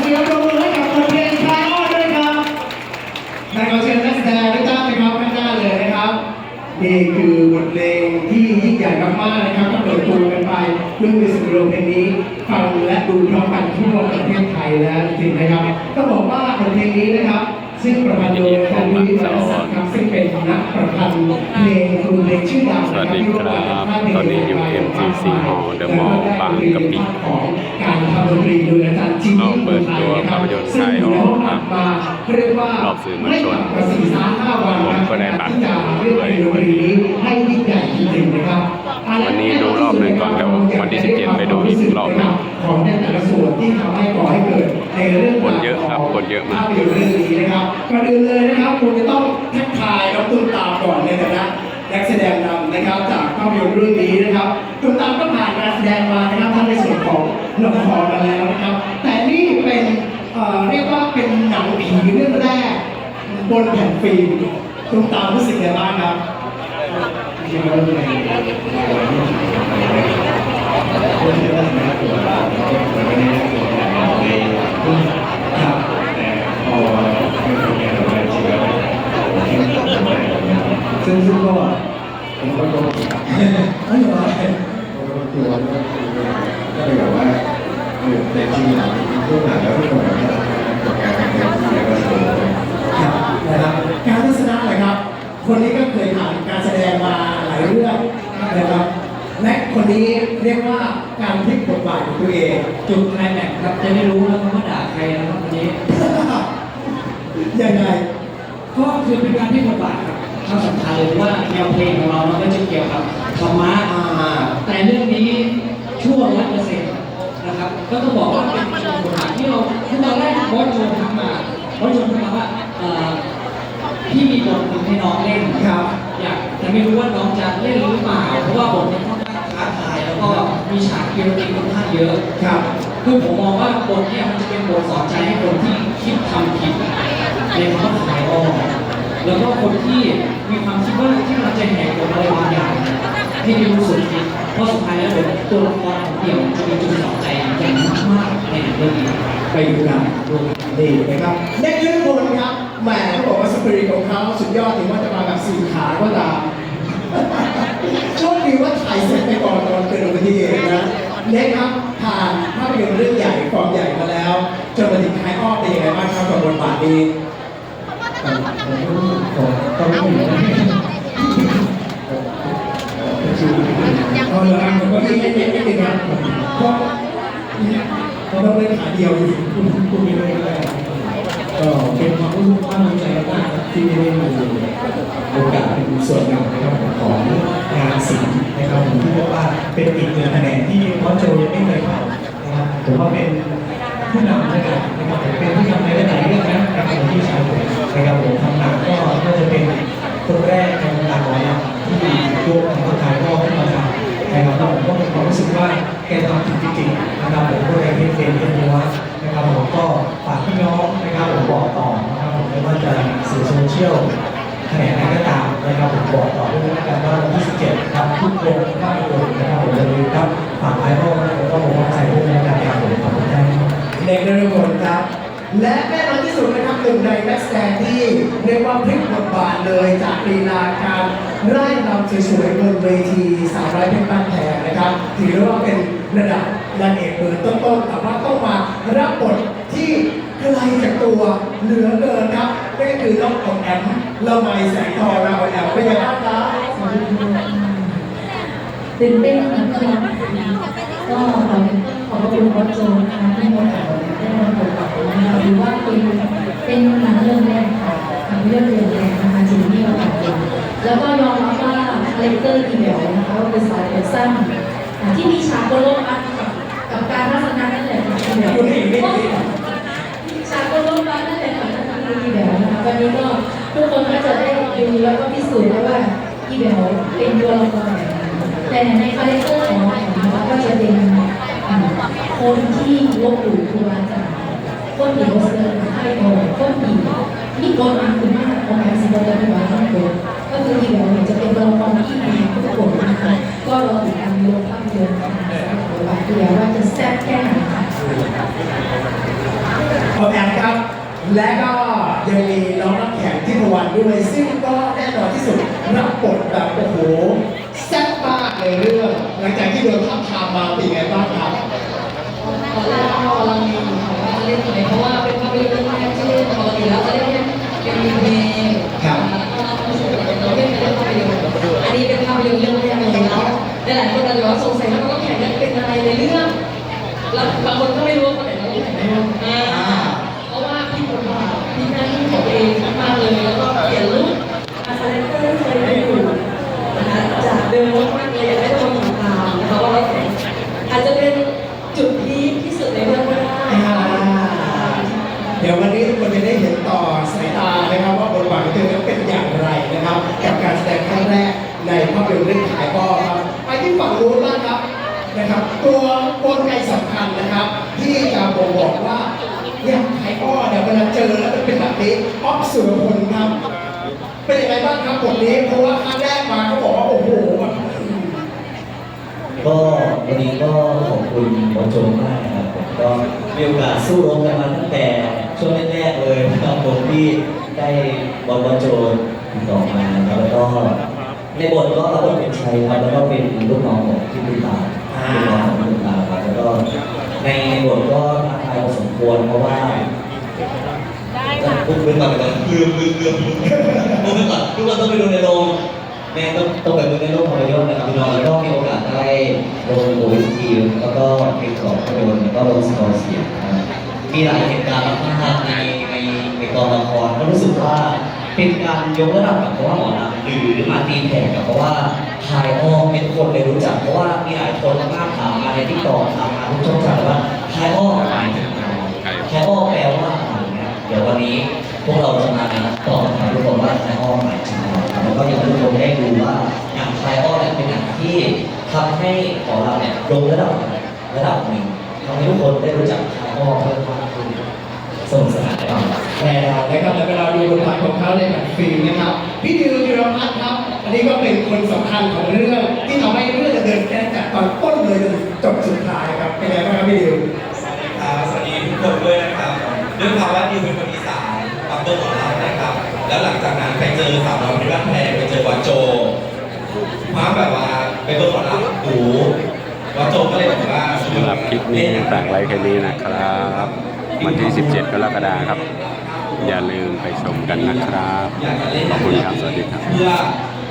เสียงปรบมือให้กับบทเพลงคลายอ้อนด้วยครับนักขอเชิญนักแสดงทุกท่านนะครับข้างหน้าเลยนะครับ นี่คือบทเพลงที่ยิ่งใหญ่มากๆนะครับก็เปิดตัวกันไปเพื่อมิวสิกวิดีโอเพลงนี้ฟังและดูพร้อมกันทั่วประเทศไทยแล้วจริงๆนะครับก็บอกว่าบทเพลงนี้นะครับ ซึ่งประพันธ์โดยอาจารย์วิวิวัฒน์ศักดิ์ครับซึ่งเป็นนักประพันธ์เพลงครูเพลงชื่อดังสวัสดีครับตอนนี้อยู่ MCC Hall The Mall บางกะปิของการทำดนตรีโดยอาจารย์จิ มาเรียกว่ารอบสื่อมวลชนไม่ต่ำกว่าสี่สามห้าวันผมก็ได้บัตรที่จะเรียกเพลงดนตรีนี้ให้ยิ่งใหญ่จริงๆนะครับวันนี้ดูรอบหนึ่งก่อนเดี๋ยววันที่ 17 ไปดูอีกรอบหนึ่งของในแต่ละส่วนที่ทำให้ก่อให้เกิดในเรื่องคนเยอะครับคนเยอะมากภาพยนตร์เรื่องนี้นะครับก่อนอื่นเลยนะครับคุณจะต้องทักทายน้องตุ้มตามก่อนในฐานะนักแสดงนำนะครับจากภาพยนตร์เรื่องนี้นะครับตุ้มตามก็ผ่านการแสดงมานะครับทั้งในส่วนของละครมาแล้วนะครับ แต่นี่เป็น เอ่อเรียกว่าเป็นหนังผีเรื่องแรก บนแผ่นฟิล์มตุ้มตามรู้สึกยังไงบ้างครับจริงๆแล้วในใน ยกว่าการพลิกบทบาทของตัวเองจุดไคลแม็กซ์ครับจะได้รู้แล้วว่าด่าใครนะครับวันนี้ ยังไงก็คือเป็นการที่บทบาทครับข้อสำคัญเลยว่าแนวเพลงของเรามันก็จะเกี่ยวกับธรรมะอ่าแต่เรื่องนี้ช่วงร้อยเปอร์เซ็นต์นะครับ ก็ต้องบอกว่าเป็นบทบาทที่เราคือตอนแรกบอสโจนทักมาบอสโจนทักมาว่าเอ่อพี่มีบทหนึ่งให้น้องเล่นครับ อยากแต่ไม่รู้ว่าน้องจะเล่นหรือเปล่าเพราะว่าบทมัน มีฉากเกียรติค่อนข้างเยอะ ครับ คือผมมองว่าบทเนี่ยมันจะเป็นบทสอนใจให้คนที่คิดทำผิดในคำว่าขายอ้อแล้วก็คนที่มีความคิดว่าที่เราจะแหกกฎอะไรบางอย่างให้ได้รู้สึกผิดเพราะสุดท้ายแล้วตัวละครของเดี่ยวจะมีจุดสอนใจอย่างมากๆในหนังเรื่องนี้ไปดูกันดูกันดีนะครับเด็กทุกคนครับแหมเขาบอกว่าสปิริตของเขาสุดยอดถึงว่าจะมาแบบสี่ขาก็ตาม โชคดีว่าถ่ายเสร็จไปก่อนตอนเกิดอุบัติเหตุนะเล็กครับผ่านภาพยนตร์เรื่องใหญ่ฟอร์มใหญ่มาแล้วจนมาถึงท้ายอ้อมเป็นยังไงบ้างครับกับบทบาทนี้ผมต้องไม่อยู่ในเอาเลยครับผมก็มีนิดนิดนิดนึงครับเพราะเราต้องเล่นขาเดียวอยู่คุณคุณมีอะไรอะไรก็เป็นความรู้สึกภาคภูมิใจมากครับที่ได้มาอยู่ เป็นอีกหนึ่งแขนที่พ่อโจยังไม่เคยทำนะครับผมว่าเป็นผู้นำนะครับนะครับเป็นผู้นำในหลายเรื่องนะครับที่ชายผมนะครับผมทำหนังก็ก็จะเป็นคนแรกในวงการหมอลำที่ยกของคนไทยก็ขึ้นมาทำนะครับแล้วผมก็มีความรู้สึกว่าแกทำถึงจริงนะครับผมก็เลยให้เฟรนเป็นตัวนะครับผมก็ฝากพี่น้องนะครับผมบอกต่อนะครับผมไม่ว่าจะสื่อโซเชียลแขนไหนก็ตาม นะครับผมบอกต่อด้วยนะครับว่าวันที่17ครับทุกโรงภาพยนตร์นะครับผมจะลืมครับฝากไอรอลแล้วก็ผมว่าใจด้วยนะครับผมขอบคุณครับเด็กนรพลครับ และแน่นอนที่สุดนะครับหนึ่งในนักแสดงที่เรียกว่าพลิกบทบาทเลยจากลีลาการไล่รำสวยๆบนเวทีสาวไร้เพชรบ้านแพงนะครับถือว่าเป็นระดับนางเอกเบอร์ต้นๆแต่ว่าต้องมารับบทที่ไกลจากตัวเหลือเกินครับ นั่นก็คือน้องของแอมละไม่แสงทองเราแอมเป็นยังไงบ้างครับตื่นเต้นมากเลยก็ขอขอบคุณวัดโจนะคะที่มาถ่ายได้มาพบกับผมนะคะหรือว่าเป็นเป็นหนังเรื่องแรกค่ะหนังเรื่องเรื่องแรกนะคะจริงที่เราถ่ายเป็นแล้วก็ยอมรับว่าคาแรคเตอร์อีเบลนะคะก็เป็นสายผมสั้นอ่าที่มีฉากโลกอัพกับกับการทัศนะนั่นแหละค่ะอีเบลฉากโกโลอัพนั่นแหละค่ะนั่นคืออีเบลนะคะ วันนี้ก็ทุกคนก็จะได้ดูแล้วก็พิสูจน์ได้ว่าอีเบลเป็นตัวละครแบบไหนแต่ในคาแรคเตอร์ของเรานะคะก็จะเป็นคนที่ลบหลู่ครูอาจารย์คนที่โฮสเตอร์ให้โอคนที่นี่คนอันคุณมากของการสิบเดนเป็นวันทั้งคนก็คือที่เราเนี่ยจะเป็นตัวละครที่มีทุกคนนะคะก็รอติดตามดูภาพยนตร์นะคะว่าเดี๋ยวว่าจะแซ่บแค่ไหนค่ะขอบคุณครับและก็ ยังมีน้องน้ำแข็งที่พวันด้วยซึ่งก็แน่นอนที่สุดรับบทแบบโอ้โหแซ่บมากในเรื่อง หลังจากที่โดนทับทามมาเป็นไงบ้างครับ ในภาพยนตร์เรื่องขายก็ครับไปที่ฝั่งนู้นบ้างครับนะครับ ตัวกลไกสำคัญนะครับ ที่จะบ่งบอกว่าเนี่ยขายอ้อเนี่ยเวลาเจอแล้วมันเป็นแบบนี้ออฟสุรพลครับ เป็นยังไงบ้างครับบทนี้เพราะว่าครั้งแรกมาเขาบอกว่าโอ้โหก็วันนี้ก็ขอบคุณโมโจมากนะครับผมก็มีโอกาสสู้รบกันมาตั้งแต่ช่วงแรกๆเลยนะครับผมที่ได้บอลบอลโจติดต่อมานะครับแล้วก็ ในบทก็เรับบทเป็นชัยครับแล้วก็เป็นลูกน้องของที่บุญตาลูกน้องของบุญตาครับแล้วก็ในบทก็ท้าทายพอสมควรเพราะว่าได้ค่ะพูดไปก่อนไปก่อนลืมลืมลืมพูดไปก่อนทุกคนต้องไปดูในโรงแม่ต้องต้องไปดูในโลกภาพยนตร์นะครับพี่น้องแล้วก็มีโอกาสได้ลงโอเวทีแล้วก็เพลงของภาพยนตร์แล้วก็ลงสกอร์เสียงมีหลายเหตุการณ์มากในในในกองละครก็รู้สึกว่า เป็นการยกระดับกับเพราะว่าหมอลำหรือมาตีแผ่กับเพราะว่าทายออมเป็นคนเลยรู้จักเพราะว่ามีหลายคนมากถามมาในทิกตอถามมาทุกช่องทางว่าทายอ้อหมายถึงอะไรทายอ้อแปลว่าอะไรนะเดี๋ยววันนี้พวกเราจะมาตอบคำถามทุกคนว่าทายอ้อหมายถึงอะไรแล้วก็อยากให้ทุกคนได้ดูว่าหนังไทยอ้อเนี่ยเป็นหนังที่ทำให้ของเราเนี่ยลงระดับระดับหนึ่งทำให้ทุกคนได้รู้จักไทยอ้อเพิ่มมากขึ้น สนุกสนานแน่นอนแน่นอนนะครับแล้วเวลาดูบทบาทของเขาในแบบฟิล์มนะครับพี่ดิวจิรพัฒน์ครับอันนี้ก็เป็นคนสำคัญของเรื่องที่ทำให้เรื่องเดินแค่จากตอนต้นเลยจนจบสุดท้ายครับเป็นไงบ้างครับพี่ดิวครับสวัสดีทุกคนด้วยนะครับด้วยความว่าดิวเป็นคนอีสานปักเบิ้ลของเรานะครับ แล้วหลังจากนั้นไปเจอสาวน้อยที่บ้านแพงไปเจอวัดโจพาแบบว่าไปเบิ้ลของเราดูวัดโจก็เลยบอกว่าสำหรับคลิปนี้ฝากไว้แค่นี้นะครับ วันที่ 17 กรกฎาคมครับ อย่าลืมไปชมกันนะครับ ขอบคุณครับ สวัสดีครับ